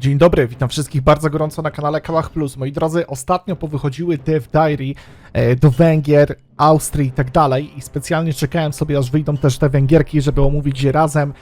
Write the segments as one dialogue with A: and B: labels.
A: Dzień dobry, witam wszystkich bardzo gorąco na kanale Kałach Plus. Moi drodzy, ostatnio powychodziły Dev Diary e, do Węgier, Austrii i tak dalej i specjalnie czekałem sobie, aż wyjdą też te Węgierki, żeby omówić je razem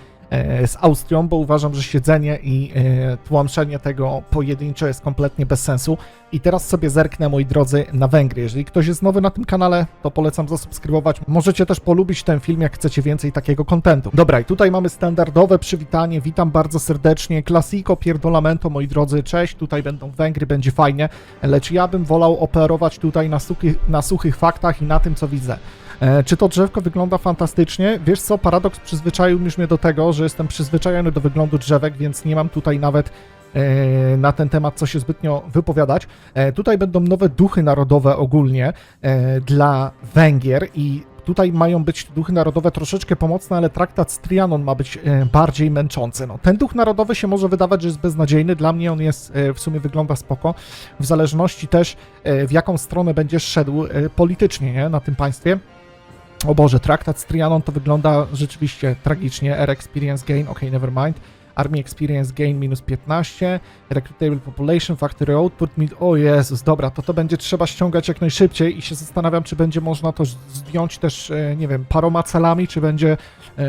A: z Austrią, bo uważam, że siedzenie i e, tłamszenie tego pojedynczo jest kompletnie bez sensu. I teraz sobie zerknę, moi drodzy, na Węgry. Jeżeli ktoś jest nowy na tym kanale, to polecam zasubskrybować. Możecie też polubić ten film, jak chcecie więcej takiego kontentu. Dobra, i tutaj mamy standardowe przywitanie. Witam bardzo serdecznie. Klasiko pierdolamento, moi drodzy, cześć. Tutaj będą Węgry, będzie fajnie. Lecz ja bym wolał operować tutaj na, suchy, na suchych faktach i na tym, co widzę. E, Czy to drzewko wygląda fantastycznie? Wiesz co, paradoks przyzwyczaił już mnie do tego, że jestem przyzwyczajony do wyglądu drzewek, więc nie mam tutaj nawet e, na ten temat co się zbytnio wypowiadać. E, Tutaj będą nowe duchy narodowe ogólnie dla Węgier i tutaj mają być duchy narodowe troszeczkę pomocne, ale traktat z Trianon ma być bardziej męczący. No, ten duch narodowy się może wydawać, że jest beznadziejny, dla mnie on jest, w sumie wygląda spoko, w zależności też w jaką stronę będziesz szedł politycznie nie? na tym państwie. O Boże, traktat z Trianon to wygląda rzeczywiście tragicznie. Air Experience Gain, ok, never mind. Army Experience Gain minus 15. Recruitable Population, Factory Output, mid... O Jezus, dobra, to to będzie trzeba ściągać jak najszybciej i się zastanawiam, czy będzie można to zdjąć też, e, nie wiem, paroma celami, czy będzie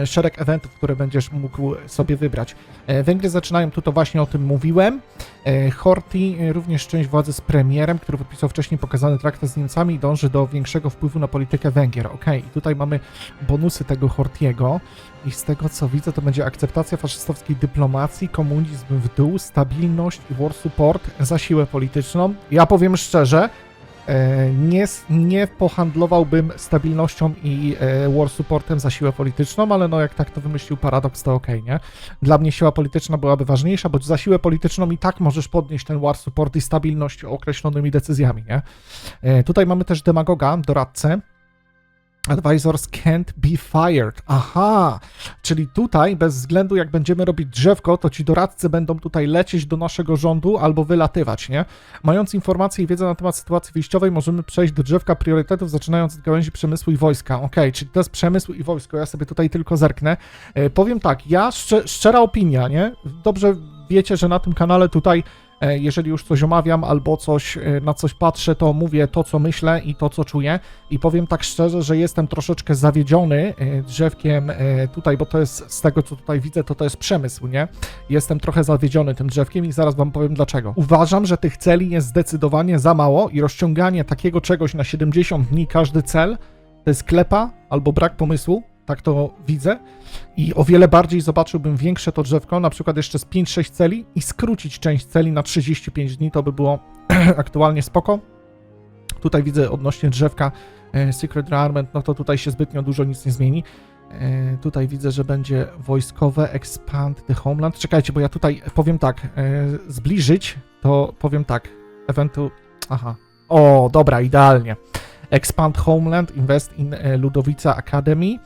A: szereg eventów, które będziesz mógł sobie wybrać. E, Węgry zaczynają, tu to właśnie o tym mówiłem. E, Horti, e, również część władzy z premierem, który podpisał wcześniej pokazany traktat z Niemcami i dąży do większego wpływu na politykę Węgier. Ok, i tutaj mamy bonusy tego Hortiego i z tego co widzę, to będzie akceptacja faszystowskiej dyplomacji, komunizm w dół, stabilność i war support za siłę polityczną. Ja powiem szczerze, e, nie, s- nie pohandlowałbym stabilnością i e, war supportem za siłę polityczną, ale no jak tak to wymyślił Paradox, to okej, nie? Dla mnie siła polityczna byłaby ważniejsza, bo za siłę polityczną i tak możesz podnieść ten war support i stabilność określonymi decyzjami, nie? E, Tutaj mamy też demagoga, doradcę. Advisors can't be fired. Aha, czyli tutaj bez względu jak będziemy robić drzewko, to ci doradcy będą tutaj lecieć do naszego rządu albo wylatywać, nie? Mając informacje i wiedzę na temat sytuacji wyjściowej, możemy przejść do drzewka priorytetów, zaczynając od gałęzi przemysłu i wojska. Okej, czyli to jest przemysł i wojsko, ja sobie tutaj tylko zerknę. E, powiem tak, ja, szcze, szczera opinia, nie? Dobrze wiecie, że na tym kanale tutaj jeżeli już coś omawiam albo coś, e, na coś patrzę, to mówię to, co myślę i to, co czuję. I powiem tak szczerze, że jestem troszeczkę zawiedziony e, drzewkiem e, tutaj, bo to jest z tego, co tutaj widzę, to to jest przemysł, nie? Jestem trochę zawiedziony tym drzewkiem i zaraz wam powiem dlaczego. Uważam, że tych celi jest zdecydowanie za mało i rozciąganie takiego czegoś na 70 dni każdy cel to jest klepa albo brak pomysłu. Tak to widzę. I o wiele bardziej zobaczyłbym większe to drzewko, na przykład jeszcze z 5-6 celi i skrócić część celi na 35 dni, to by było aktualnie spoko. Tutaj widzę odnośnie drzewka e, Secret Rearmament, no to tutaj się zbytnio dużo nic nie zmieni. E, Tutaj widzę, że będzie wojskowe Expand the Homeland. Czekajcie, bo ja tutaj powiem tak, e, zbliżyć, to powiem tak, eventu... Aha. O, dobra, idealnie. Expand Homeland, Invest in Ludowica Academy,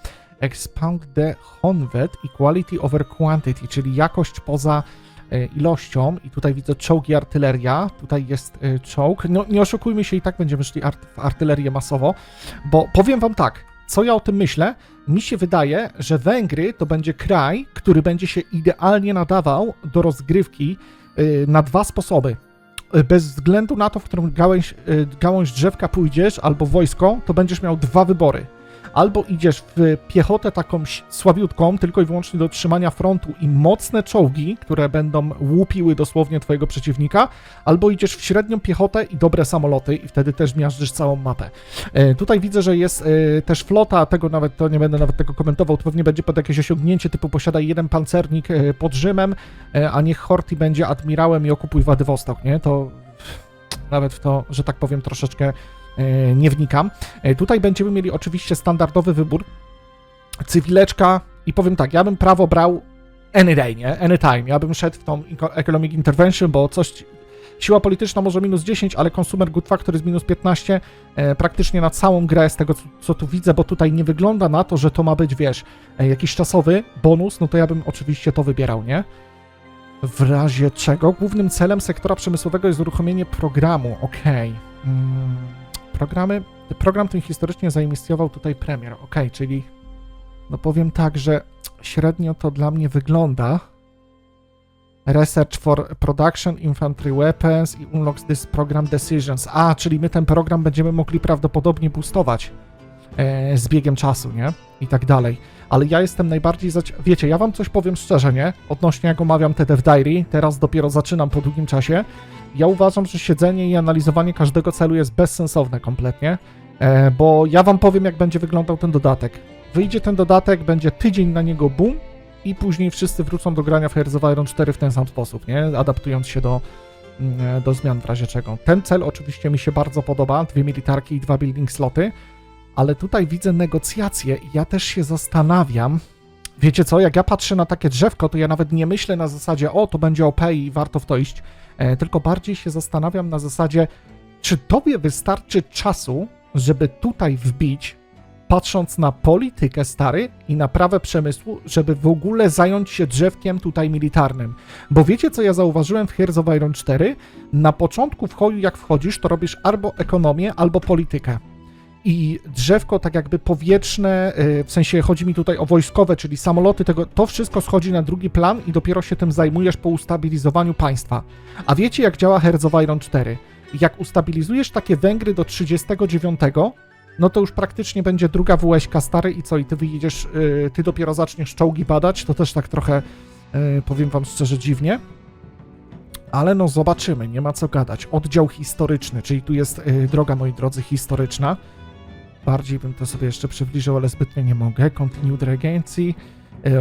A: Expand the Honvet, Equality over Quantity, czyli jakość poza e, ilością i tutaj widzę czołg i artyleria, tutaj jest e, czołg, no nie oszukujmy się i tak będziemy szli art- w artylerię masowo, bo powiem wam tak, co ja o tym myślę, mi się wydaje, że Węgry to będzie kraj, który będzie się idealnie nadawał do rozgrywki y, na dwa sposoby. Bez względu na to, w którą gałęź, y, gałąź drzewka pójdziesz, albo wojsko, to będziesz miał dwa wybory. Albo idziesz w piechotę taką słabiutką, tylko i wyłącznie do trzymania frontu i mocne czołgi, które będą łupiły dosłownie twojego przeciwnika, albo idziesz w średnią piechotę i dobre samoloty i wtedy też miażdżysz całą mapę. E, Tutaj widzę, że jest e, też flota, tego nawet to nie będę nawet tego komentował, to pewnie będzie pod jakieś osiągnięcie typu posiadaj jeden pancernik e, pod Rzymem, a niech Horti będzie admirałem i okupuj Władywostok, nie? To nawet w to, że tak powiem, troszeczkę nie wnikam. E, Tutaj będziemy mieli oczywiście standardowy wybór, cywileczka i powiem tak, ja bym prawo brał any day, nie? Anytime. Ja bym szedł w tą economic intervention, bo coś Siła polityczna może minus 10, ale Consumer Good Factor jest minus 15 e, praktycznie na całą grę z tego, co, co tu widzę, bo tutaj nie wygląda na to, że to ma być, wiesz, e, jakiś czasowy bonus, no to ja bym oczywiście to wybierał, nie? W razie czego głównym celem sektora przemysłowego jest uruchomienie programu, okej. Mm, programy, program ten historycznie zainicjował tutaj premier, okej, czyli no powiem tak, że średnio to dla mnie wygląda, Research for Production, Infantry Weapons i Unlocks this Program Decisions. A, czyli my ten program będziemy mogli prawdopodobnie boostować e, z biegiem czasu, nie? I tak dalej. Ale ja jestem najbardziej zaci- Wiecie, ja wam coś powiem szczerze, nie? Odnośnie jak omawiam te Dev Diary, teraz dopiero zaczynam po długim czasie. Ja uważam, że siedzenie i analizowanie każdego celu jest bezsensowne kompletnie, e, bo ja wam powiem, jak będzie wyglądał ten dodatek. Wyjdzie ten dodatek, będzie tydzień na niego boom i później wszyscy wrócą do grania w Hearts of Iron 4 w ten sam sposób, nie? Adaptując się do, mm, do zmian w razie czego. Ten cel oczywiście mi się bardzo podoba, dwie militarki i dwa building sloty, ale tutaj widzę negocjacje i ja też się zastanawiam, wiecie co, jak ja patrzę na takie drzewko, to ja nawet nie myślę na zasadzie, o, to będzie OP i warto w to iść, e, tylko bardziej się zastanawiam na zasadzie, czy tobie wystarczy czasu, żeby tutaj wbić, patrząc na politykę stary i na prawę przemysłu, żeby w ogóle zająć się drzewkiem tutaj militarnym. Bo wiecie, co ja zauważyłem w Hearts of Iron 4? Na początku wchodzisz, jak wchodzisz, to robisz albo ekonomię, albo politykę. I drzewko tak jakby powietrzne, y, w sensie chodzi mi tutaj o wojskowe, czyli samoloty, tego, to wszystko schodzi na drugi plan i dopiero się tym zajmujesz po ustabilizowaniu państwa. A wiecie jak działa Hearts of Iron 4? Jak ustabilizujesz takie Węgry do 39, no to już praktycznie będzie druga WŚ stary i co, i ty wyjedziesz, y, ty dopiero zaczniesz czołgi badać, to też tak trochę, y, powiem wam szczerze, dziwnie. Ale no zobaczymy, nie ma co gadać. Oddział historyczny, czyli tu jest droga, moi drodzy, historyczna. Bardziej bym to sobie jeszcze przybliżył, ale zbytnio nie mogę. Continued Regency, y,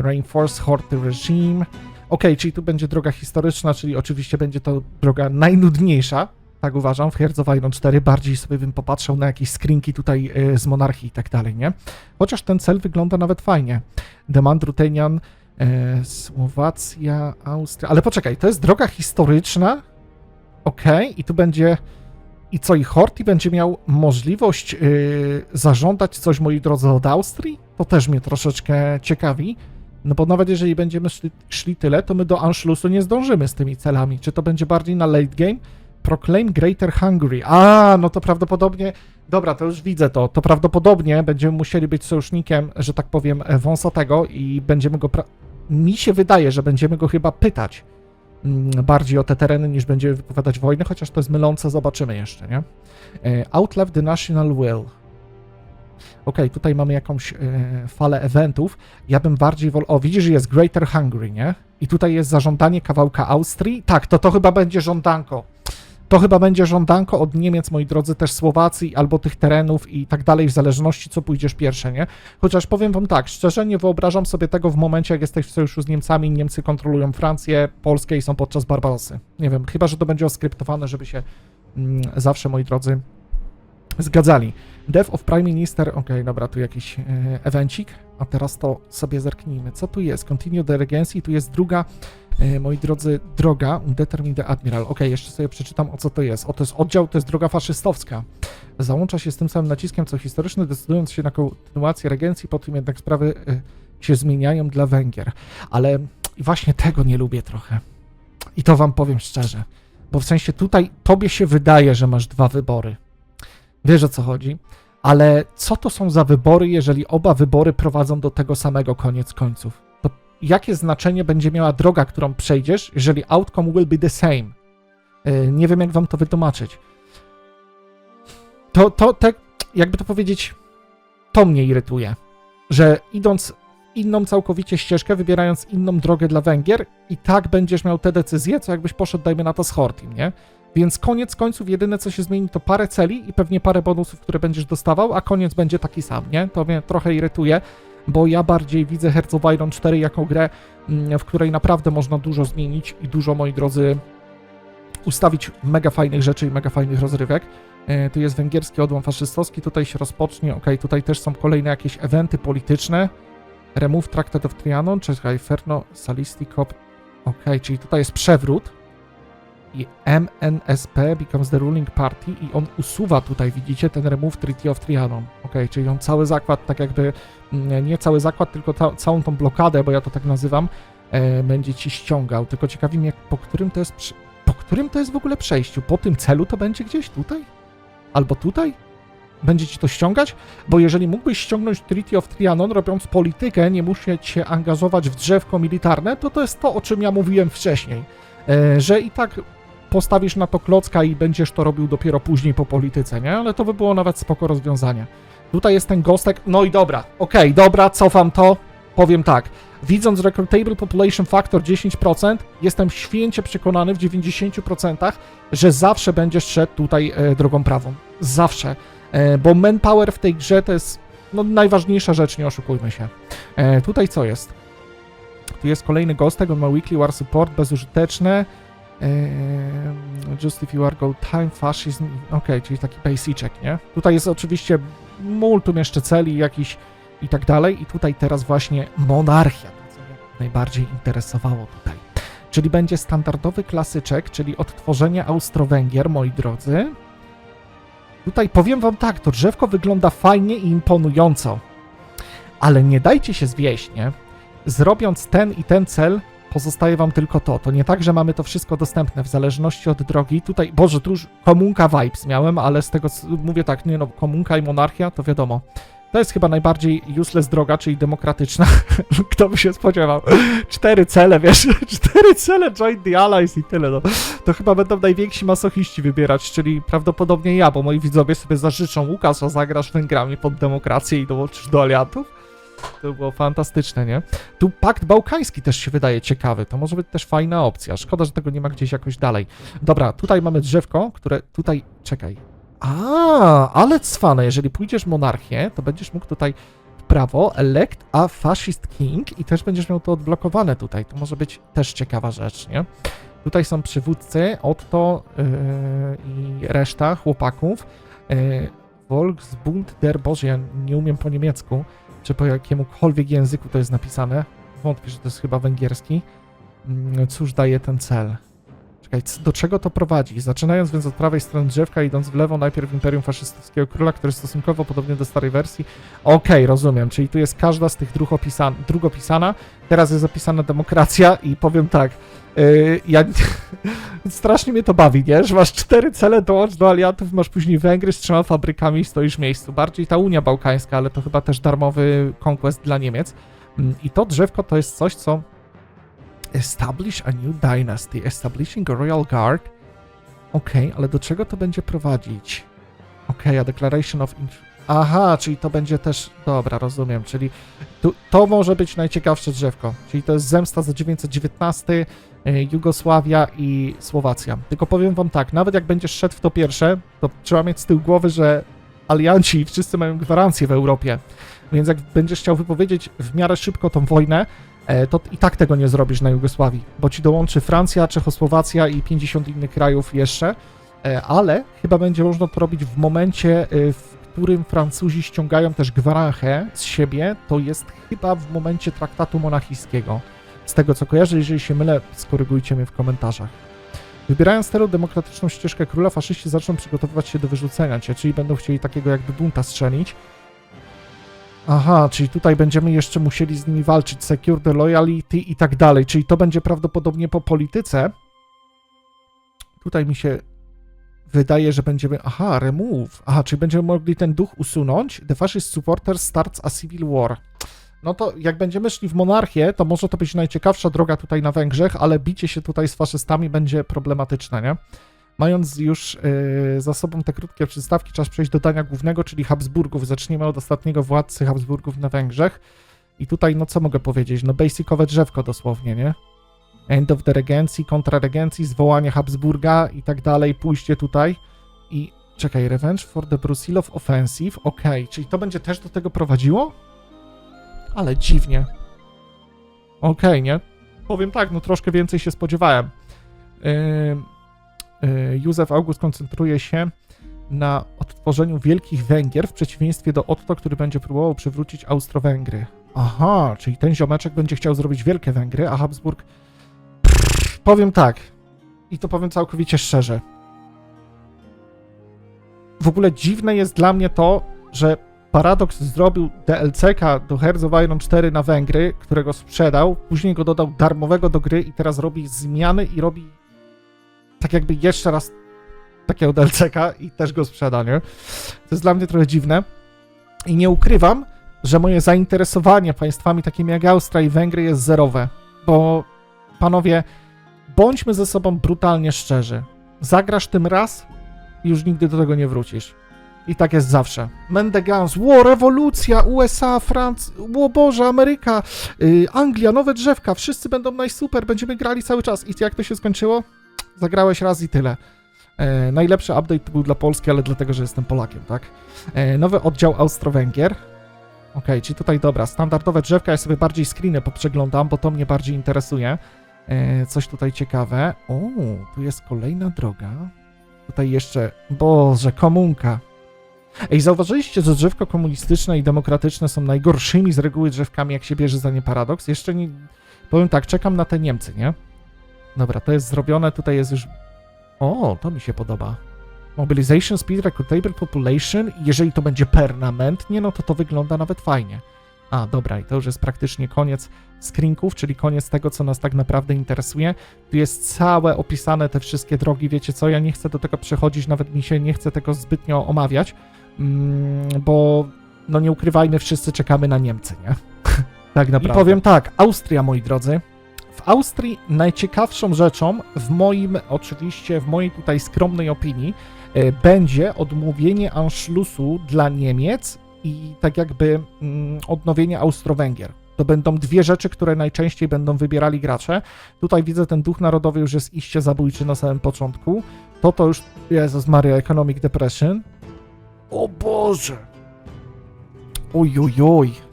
A: Reinforce Horde Regime. Ok, czyli tu będzie droga historyczna, czyli oczywiście będzie to droga najnudniejsza, tak uważam, w Hearts of Iron 4. Bardziej sobie bym popatrzał na jakieś screenki tutaj y, z monarchii i tak dalej, nie? Chociaż ten cel wygląda nawet fajnie. Demand Rutenian, y, Słowacja, Austria. Ale poczekaj, to jest droga historyczna. Ok, i tu będzie. I co, i Horti będzie miał możliwość yy, zażądać coś, moi drodzy, od Austrii? To też mnie troszeczkę ciekawi. No bo nawet jeżeli będziemy szli, szli tyle, to my do Anschlussu nie zdążymy z tymi celami. Czy to będzie bardziej na late game? Proclaim Greater Hungary. A, no to prawdopodobnie. Dobra, to już widzę to. To prawdopodobnie będziemy musieli być sojusznikiem, że tak powiem, wąsatego i będziemy go. Mi się wydaje, że będziemy go chyba pytać bardziej o te tereny niż będziemy wypowiadać wojny, chociaż to jest mylące, zobaczymy jeszcze, nie? E, Outlive the National Will. Ok, tutaj mamy jakąś e, falę eventów. Ja bym bardziej wolał. O, widzisz, jest Greater Hungary, nie? I tutaj jest zażądanie kawałka Austrii. Tak, to to chyba będzie żądanko. To chyba będzie żądanko od Niemiec, moi drodzy, też Słowacji albo tych terenów i tak dalej, w zależności co pójdziesz pierwsze, nie? Chociaż powiem wam tak, szczerze nie wyobrażam sobie tego w momencie, jak jesteś w sojuszu z Niemcami, Niemcy kontrolują Francję, Polskę i są podczas Barbasy. Nie wiem, chyba, że to będzie oskryptowane, żeby się mm, zawsze, moi drodzy, zgadzali. Death of Prime Minister, okej, dobra, tu jakiś e, evencik, a teraz to sobie zerknijmy. Co tu jest? Continue the Regency, tu jest druga, moi drodzy, droga, Determine the Admiral. Okej, jeszcze sobie przeczytam, o co to jest. O, to jest oddział, to jest droga faszystowska. Załącza się z tym samym naciskiem, co historyczny, decydując się na kontynuację regencji, po tym jednak sprawy e, się zmieniają dla Węgier. Ale właśnie tego nie lubię trochę. I to wam powiem szczerze. Bo w sensie tutaj tobie się wydaje, że masz dwa wybory. Wiesz o co chodzi? Ale co to są za wybory, jeżeli oba wybory prowadzą do tego samego koniec końców? Jakie znaczenie będzie miała droga, którą przejdziesz, jeżeli outcome will be the same? Yy, nie wiem, jak wam to wytłumaczyć. To, to, tak, jakby to powiedzieć, to mnie irytuje, że idąc inną całkowicie ścieżkę, wybierając inną drogę dla Węgier, i tak będziesz miał te decyzje, co jakbyś poszedł, dajmy na to, z Hortim, nie? Więc koniec końców jedyne co się zmieni to parę celi i pewnie parę bonusów, które będziesz dostawał, a koniec będzie taki sam, nie? To mnie trochę irytuje, bo ja bardziej widzę Hearts of Iron 4 jako grę, mm, w której naprawdę można dużo zmienić i dużo, moi drodzy, ustawić mega fajnych rzeczy i mega fajnych rozrywek. E, Tu jest węgierski odłam faszystowski, tutaj się rozpocznie, ok, tutaj też są kolejne jakieś eventy polityczne. Remove Tractate of Trianon, czekaj, Ferno Salisticop, ok, czyli tutaj jest przewrót i MNSP becomes the ruling party i on usuwa tutaj, widzicie, ten remove Treaty of Trianon. Ok, czyli on cały zakład, tak jakby, mm, nie cały zakład, tylko ta, całą tą blokadę, bo ja to tak nazywam, e, będzie ci ściągał. Tylko ciekawi mnie, po którym to jest, po którym to jest w ogóle przejściu? Po tym celu to będzie gdzieś tutaj? Albo tutaj? będzie ci to ściągać? Bo jeżeli mógłbyś ściągnąć Treaty of Trianon, robiąc politykę, nie musieć się angażować w drzewko militarne, to to jest to, o czym ja mówiłem wcześniej. E, że i tak postawisz na to klocka i będziesz to robił dopiero później po polityce, nie? Ale to by było nawet spoko rozwiązanie. Tutaj jest ten gostek, no i dobra, okej, dobra, cofam to, powiem tak. Widząc Recruitable Population Factor 10%, jestem święcie przekonany w 90%, że zawsze będziesz szedł tutaj e, drogą prawą. Zawsze. E, bo manpower w tej grze to jest no, najważniejsza rzecz, nie oszukujmy się. E, tutaj co jest? Tu jest kolejny gostek, on ma weekly war support, bezużyteczne. Just if you are go time fascism. Okej, czyli taki basicek, nie? Tutaj jest oczywiście multum jeszcze celi jakiś i tak dalej. I tutaj teraz właśnie monarchia, to co mnie najbardziej interesowało tutaj. Czyli będzie standardowy klasyczek, czyli odtworzenie Austro-Węgier, moi drodzy. Tutaj powiem wam tak, to drzewko wygląda fajnie i imponująco. Ale nie dajcie się zwieść, nie? Zrobiąc ten i ten cel, pozostaje wam tylko to. To nie tak, że mamy to wszystko dostępne w zależności od drogi. Tutaj, Boże, tu już komunka vibes miałem, ale z tego mówię tak, nie no, komunka i monarchia, to wiadomo. To jest chyba najbardziej useless droga, czyli demokratyczna. Kto by się spodziewał? Cztery cele, wiesz, cztery cele Join the Allies i tyle, no. To chyba będą najwięksi masochiści wybierać, czyli prawdopodobnie ja, bo moi widzowie sobie zażyczą Łukasz, a zagrasz Węgrami pod demokrację i dołączysz do aliantów. To było fantastyczne, nie? Tu pakt bałkański też się wydaje ciekawy. To może być też fajna opcja. Szkoda, że tego nie ma gdzieś jakoś dalej. Dobra, tutaj mamy drzewko, które tutaj. Czekaj. A, ale cwane. Jeżeli pójdziesz monarchię, to będziesz mógł tutaj w prawo elect a fascist king i też będziesz miał to odblokowane tutaj. To może być też ciekawa rzecz, nie? Tutaj są przywódcy, Otto yy, i reszta chłopaków. Yy, Volksbund der Boże, ja nie umiem po niemiecku czy po jakiemukolwiek języku to jest napisane. Wątpię, że to jest chyba węgierski. Mm, Cóż daje ten cel? Do czego to prowadzi? Zaczynając więc od prawej strony drzewka, idąc w lewo, najpierw Imperium Faszystowskiego Króla, który stosunkowo podobny do starej wersji. Okej, rozumiem, czyli tu jest każda z tych dróg, opisan dróg opisana. Teraz jest opisana demokracja i powiem tak, yy, ja... Strasznie mnie to bawi, nie? Że masz cztery cele, dołącz do aliantów, masz później Węgry z trzema fabrykami i stoisz w miejscu. Bardziej ta Unia Bałkańska, ale to chyba też darmowy conquest dla Niemiec. Mm, I to drzewko to jest coś, co establish a new dynasty, establishing a royal guard. Okej, ale do czego to będzie prowadzić? Okej, a declaration of Aha, czyli to będzie też. Dobra, rozumiem. Czyli tu, to może być najciekawsze drzewko. Czyli to jest zemsta za 919, y, Jugosławia i Słowacja. Tylko powiem wam tak, nawet jak będziesz szedł w to pierwsze, to trzeba mieć z tyłu głowy, że alianci wszyscy mają gwarancję w Europie. Więc jak będziesz chciał wypowiedzieć w miarę szybko tą wojnę, e, to i tak tego nie zrobisz na Jugosławii, bo ci dołączy Francja, Czechosłowacja i 50 innych krajów jeszcze, e, ale chyba będzie można to robić w momencie, e, w którym Francuzi ściągają też gwaranchę z siebie, to jest chyba w momencie traktatu monachijskiego. Z tego co kojarzę, jeżeli się mylę, skorygujcie mnie w komentarzach. Wybierając teraz demokratyczną ścieżkę króla, faszyści zaczną przygotowywać się do wyrzucenia cię, czyli będą chcieli takiego jakby bunta strzelić. Aha, czyli tutaj będziemy jeszcze musieli z nimi walczyć, secure the loyalty i tak dalej, czyli to będzie prawdopodobnie po polityce. Tutaj mi się wydaje, że będziemy, aha, remove, aha, czyli będziemy mogli ten duch usunąć. The fascist supporter starts a civil war. No to jak będziemy szli w monarchię, to może to być najciekawsza droga tutaj na Węgrzech, ale bicie się tutaj z faszystami będzie problematyczne, nie? Mając już yy, za sobą te krótkie przedstawki, czas przejść do dania głównego, czyli Habsburgów. Zaczniemy od ostatniego władcy Habsburgów na Węgrzech. I tutaj, no co mogę powiedzieć? No basicowe drzewko dosłownie, nie? End of the Regencji, kontraregencji, zwołanie Habsburga i tak dalej, pójście tutaj i... Czekaj, Revenge for the Brusilov Offensive, okej, czyli to będzie też do tego prowadziło? Ale dziwnie. Okej, nie? Powiem tak, no troszkę więcej się spodziewałem. Ym, y, Józef August koncentruje się na odtworzeniu Wielkich Węgier w przeciwieństwie do Otto, który będzie próbował przywrócić Austro-Węgry. Aha, czyli ten ziomeczek będzie chciał zrobić Wielkie Węgry, a Habsburg... Powiem tak, i to powiem całkowicie szczerze. W ogóle dziwne jest dla mnie to, że Paradox zrobił DLC-ka do Hearts of Iron 4 na Węgry, którego sprzedał, później go dodał darmowego do gry i teraz robi zmiany i robi tak jakby jeszcze raz takiego DLC-ka i też go sprzeda, nie? To jest dla mnie trochę dziwne. I nie ukrywam, że moje zainteresowanie państwami takimi jak Austria i Węgry jest zerowe. Bo panowie, bądźmy ze sobą brutalnie szczerzy. Zagrasz tym raz już nigdy do tego nie wrócisz. I tak jest zawsze. Mendegans, ło, rewolucja, USA, Francja, ło Boże, Ameryka, yy, Anglia, nowe drzewka, wszyscy będą najsuper, będziemy grali cały czas. I jak to się skończyło? Zagrałeś raz i tyle. E, najlepszy update był dla Polski, ale dlatego, że jestem Polakiem, tak? E, nowy oddział Austro-Węgier. Okej, czyli tutaj dobra, standardowe drzewka, ja sobie bardziej screeny poprzeglądam, bo to mnie bardziej interesuje. E, coś tutaj ciekawe. O, tu jest kolejna droga. Tutaj jeszcze, Boże, komunka. Ej, zauważyliście, że drzewko komunistyczne i demokratyczne są najgorszymi z reguły drzewkami, jak się bierze za nie paradoks? Jeszcze nie... Powiem tak, czekam na te Niemcy, nie? Dobra, to jest zrobione, tutaj jest już... O, to mi się podoba. Mobilization speed, recruitable population. Jeżeli to będzie permanentnie, no to to wygląda nawet fajnie. A, dobra, i to już jest praktycznie koniec screenków, czyli koniec tego, co nas tak naprawdę interesuje. Tu jest całe opisane te wszystkie drogi, wiecie co, ja nie chcę do tego przechodzić, nawet mi się nie chce tego zbytnio omawiać, mm, bo no nie ukrywajmy, wszyscy czekamy na Niemcy, nie? tak naprawdę. I powiem tak, Austria, moi drodzy, w Austrii najciekawszą rzeczą, w moim, oczywiście, w mojej tutaj skromnej opinii, e, będzie odmówienie Anschlussu dla Niemiec i tak jakby mm, odnowienie Austro-Węgier. To będą dwie rzeczy, które najczęściej będą wybierali gracze. Tutaj widzę, ten duch narodowy już jest iście zabójczy na samym początku. To to już, Jezus Maria, Economic Depression. O Boże! Oj, oj, oj.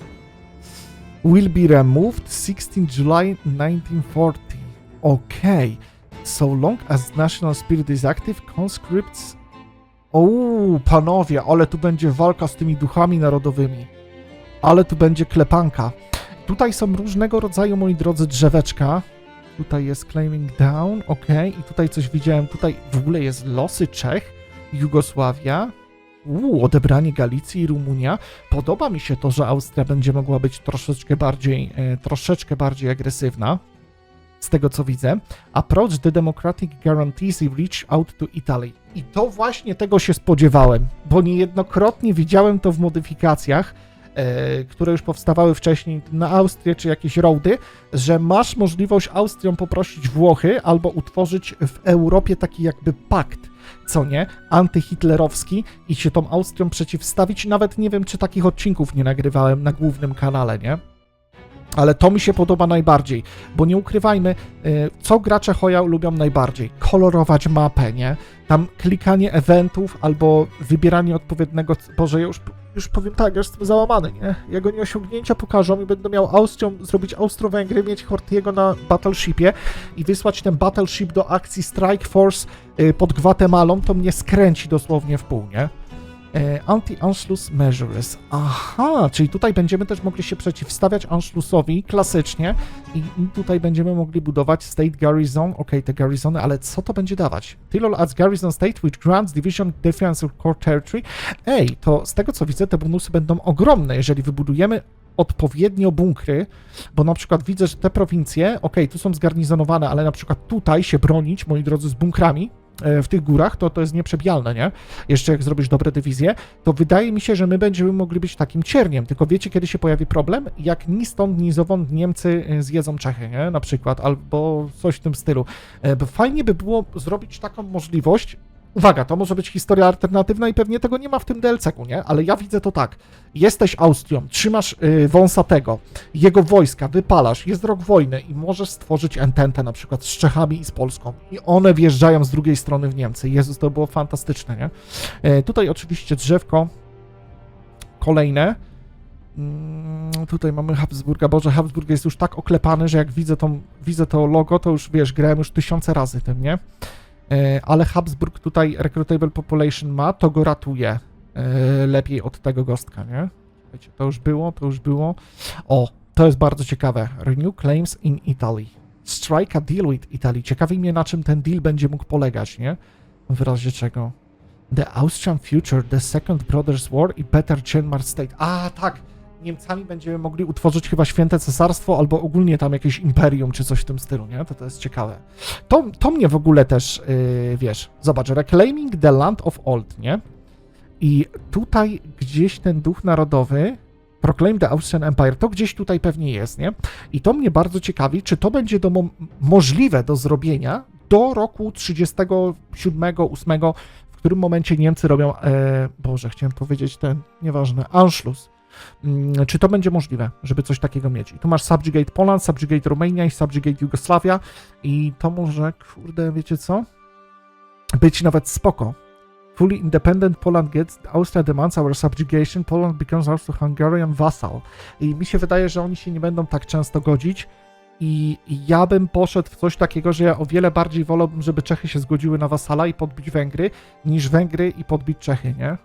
A: Will be removed 16 July 1940. Okay. So long as national spirit is active, conscripts o, panowie, ale tu będzie walka z tymi duchami narodowymi. Ale tu będzie klepanka. Tutaj są różnego rodzaju, moi drodzy, drzeweczka. Tutaj jest Claiming Down, ok. I tutaj coś widziałem. Tutaj w ogóle jest losy Czech, Jugosławia. Uuu, odebranie Galicji i Rumunia. Podoba mi się to, że Austria będzie mogła być troszeczkę bardziej, e, troszeczkę bardziej agresywna z tego co widzę. Approach the democratic guarantees i reach out to Italy. I to właśnie tego się spodziewałem, bo niejednokrotnie widziałem to w modyfikacjach, e, które już powstawały wcześniej na Austrię czy jakieś roady, że masz możliwość Austrią poprosić Włochy albo utworzyć w Europie taki jakby pakt, co nie, antyhitlerowski i się tą Austrią przeciwstawić. Nawet nie wiem, czy takich odcinków nie nagrywałem na głównym kanale, nie? Ale to mi się podoba najbardziej, bo nie ukrywajmy, y, co gracze Hoja lubią najbardziej. Kolorować mapę, nie? Tam klikanie eventów albo wybieranie odpowiedniego. Boże, ja już, już powiem tak, ja jestem załamany, nie? Jak oni osiągnięcia pokażą i będę miał Austrią, zrobić Austro-Węgry, mieć Hortiego na Battleshipie i wysłać ten Battleship do akcji Strike Force y, pod Gwatemalą, to mnie skręci dosłownie w pół, nie? E, Anti-Anschluss Measures. Aha, czyli tutaj będziemy też mogli się przeciwstawiać Anschlussowi klasycznie i tutaj będziemy mogli budować State Garrison, ok, te garrisony, ale co to będzie dawać? Tyrol as Garrison State, which grants Division Defense of Core Territory. Ej, to z tego co widzę, te bonusy będą ogromne, jeżeli wybudujemy odpowiednio bunkry, bo na przykład widzę, że te prowincje, ok, tu są zgarnizonowane, ale na przykład tutaj się bronić, moi drodzy, z bunkrami, w tych górach, to to jest nieprzebijalne, nie? Jeszcze jak zrobisz dobre dywizje, to wydaje mi się, że my będziemy mogli być takim cierniem. Tylko wiecie, kiedy się pojawi problem? Jak ni stąd, ni zowąd Niemcy e, zjedzą Czechy, nie? Na przykład, albo coś w tym stylu. E, fajnie by było zrobić taką możliwość, Uwaga, to może być historia alternatywna i pewnie tego nie ma w tym DLC-ku, nie? Ale ja widzę to tak. Jesteś Austrią, trzymasz y, Wąsatego, jego wojska, wypalasz, jest rok wojny i możesz stworzyć ententę na przykład z Czechami i z Polską. I one wjeżdżają z drugiej strony w Niemcy. Jezus, to było fantastyczne, nie? E, tutaj oczywiście drzewko kolejne. Mm, tutaj mamy Habsburga. Boże, Habsburg jest już tak oklepany, że jak widzę, tą, widzę to logo, to już wiesz, grałem już tysiące razy tym, nie? E, ale Habsburg tutaj recruitable population ma, to go ratuje e, lepiej od tego gostka, nie? Wiecie, to już było, to już było. O, to jest bardzo ciekawe. Renew claims in Italy. Strike a deal with Italy. Ciekawi mnie, na czym ten deal będzie mógł polegać, nie? W razie czego. The Austrian Future, The Second Brothers War i Better Genmar State. A, tak! Niemcami będziemy mogli utworzyć chyba święte cesarstwo albo ogólnie tam jakieś imperium czy coś w tym stylu, nie? To to jest ciekawe. To, to mnie w ogóle też, yy, wiesz, zobacz, reclaiming the land of old, nie? I tutaj gdzieś ten duch narodowy, proclaim the Austrian Empire, to gdzieś tutaj pewnie jest, nie? I to mnie bardzo ciekawi, czy to będzie do mo- możliwe do zrobienia do roku 37, 8, w którym momencie Niemcy robią, e, Boże, chciałem powiedzieć ten, nieważne, Anschluss. Mm, Czy to będzie możliwe, żeby coś takiego mieć? I tu masz Subjugate Poland, Subjugate Romania i Subjugate Jugosławia i to może, kurde, wiecie co? Być nawet spoko. Fully independent Poland gets, Austria demands our subjugation, Poland becomes also Hungarian vassal. I mi się wydaje, że oni się nie będą tak często godzić i ja bym poszedł w coś takiego, że ja o wiele bardziej wolałbym, żeby Czechy się zgodziły na wasala i podbić Węgry, niż Węgry i podbić Czechy, nie?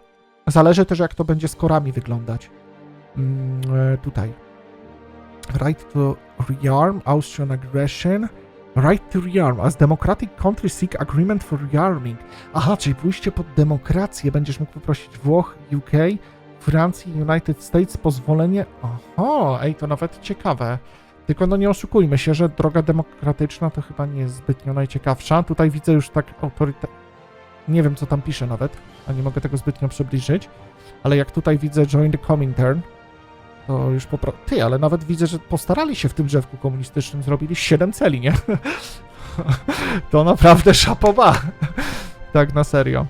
A: Zależy też, jak to będzie z korami wyglądać. Mm, e, tutaj. Right to rearm Austrian aggression. Right to rearm. As democratic country seek agreement for rearming. Aha, czyli pójście pod demokrację. Będziesz mógł poprosić Włoch, UK, Francji, United States pozwolenie. Aha, ej, to nawet ciekawe. Tylko no nie oszukujmy się, że droga demokratyczna to chyba nie jest zbytnio najciekawsza. Tutaj widzę już tak autorytet... Nie wiem, co tam pisze nawet, a nie mogę tego zbytnio przybliżyć. Ale jak tutaj widzę join the Comintern, to już po prostu... Ty, ale nawet widzę, że postarali się w tym drzewku komunistycznym, zrobili 7 celi, nie? to naprawdę szapoba. tak na serio.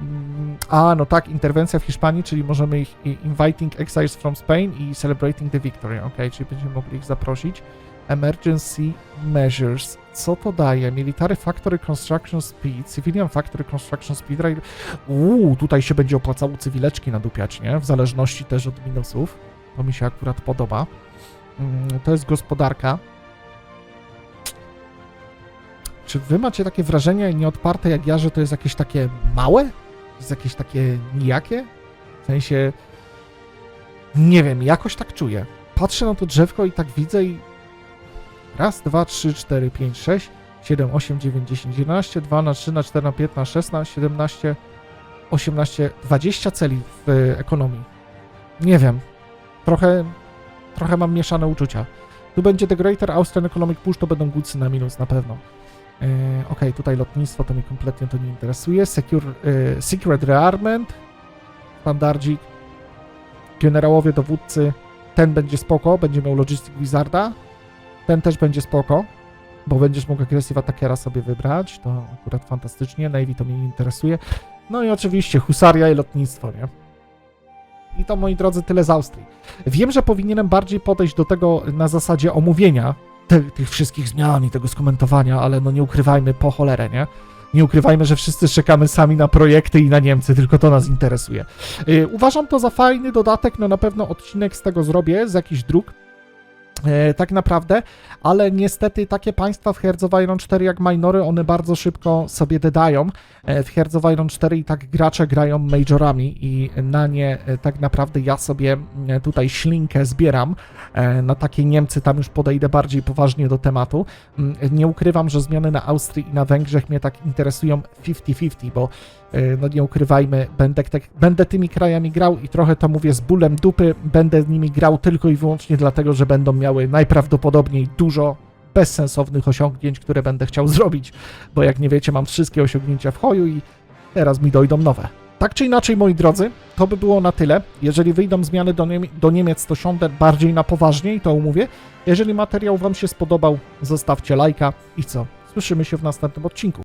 A: Mm, A, no tak, interwencja w Hiszpanii, czyli możemy ich inviting exiles from Spain i celebrating the victory, ok, czyli będziemy mogli ich zaprosić. Emergency measures. Co to daje? Military Factory Construction Speed, Civilian Factory Construction Speed. rail- Uuu, tutaj się będzie opłacało cywileczki nadupiać, nie? W zależności też od minusów. To mi się akurat podoba. Mm, To jest gospodarka. Czy wy macie takie wrażenie nieodparte jak ja, że to jest jakieś takie małe? Jest jakieś takie nijakie? W sensie, nie wiem, jakoś tak czuję. Patrzę na to drzewko i tak widzę i raz, dwa, trzy, cztery, pięć, sześć, siedem, osiem, dziewięć, dziesięć, jedenaście, dwa na trzy, na cztery, na pięć, na szesnaście, siedemnaście, osiemnaście, dwadzieścia celi w ekonomii. Nie wiem. Trochę, trochę mam mieszane uczucia. Tu będzie The Greater Austrian Economic Push, to będą goodsy na minus na pewno. E, Okej, tutaj lotnictwo to mnie kompletnie to nie interesuje. Secure, e, Secret Rearmament, standardzik, generałowie, dowódcy, ten będzie spoko, będzie miał Logistic Wizarda, ten też będzie spoko, bo będziesz mógł Aggressive Attackera sobie wybrać, to akurat fantastycznie, Navy to mnie nie interesuje. No i oczywiście husaria i lotnictwo, nie? I to, moi drodzy, tyle z Austrii. Wiem, że powinienem bardziej podejść do tego na zasadzie omówienia te, tych wszystkich zmian i tego skomentowania, ale no nie ukrywajmy po cholerę, nie? Nie ukrywajmy, że wszyscy czekamy sami na projekty i na Niemcy, tylko to nas interesuje. Yy, uważam to za fajny dodatek, no na pewno odcinek z tego zrobię, z jakichś dróg, e, tak naprawdę, ale niestety takie państwa w Hearts Iron 4 jak Minory, one bardzo szybko sobie dodają. E, w Hearts Iron 4 i tak gracze grają majorami i na nie e, tak naprawdę ja sobie e, tutaj ślinkę zbieram. E, Na takie Niemcy tam już podejdę bardziej poważnie do tematu. Mm, Nie ukrywam, że zmiany na Austrii i na Węgrzech mnie tak interesują 50-50, bo e, no nie ukrywajmy, będę, te, będę tymi krajami grał i trochę to mówię z bólem dupy, będę nimi grał tylko i wyłącznie dlatego, że będą miały najprawdopodobniej dużo bezsensownych osiągnięć, które będę chciał zrobić, bo jak nie wiecie, mam wszystkie osiągnięcia w hoju i teraz mi dojdą nowe. Tak czy inaczej, moi drodzy, to by było na tyle. Jeżeli wyjdą zmiany do, do Niemiec, to siądę bardziej na poważnie i to umówię. Jeżeli materiał Wam się spodobał, zostawcie lajka i co? Słyszymy się w następnym odcinku.